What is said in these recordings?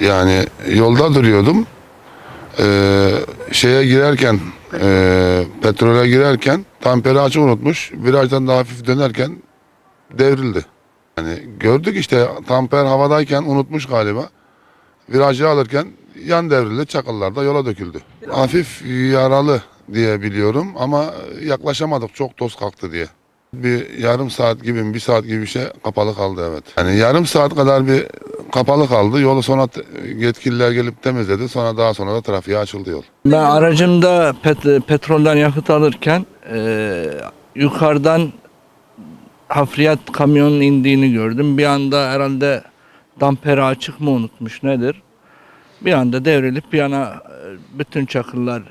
Yani yolda duruyordum. Ee, şeye girerken, e, petrole girerken tamperi açık unutmuş. Virajdan da hafif dönerken devrildi. Yani gördük işte tamper havadayken unutmuş galiba. Virajı alırken yan devrildi. Çakıllar da yola döküldü. Hafif yaralı diye biliyorum ama yaklaşamadık çok toz kalktı diye. Bir yarım saat gibi, bir saat gibi bir şey kapalı kaldı evet. Yani yarım saat kadar bir kapalı kaldı. Yolu sonra yetkililer gelip temizledi. Sonra daha sonra da trafiğe açıldı yol. Ben aracımda pet- petrolden yakıt alırken e, yukarıdan hafriyat kamyonun indiğini gördüm. Bir anda herhalde damperi açık mı unutmuş nedir? Bir anda devrilip bir yana e, bütün çakıllar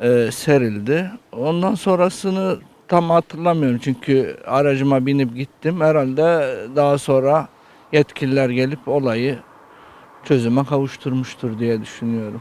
e, serildi. Ondan sonrasını tam hatırlamıyorum çünkü aracıma binip gittim. Herhalde daha sonra yetkililer gelip olayı çözüme kavuşturmuştur diye düşünüyorum.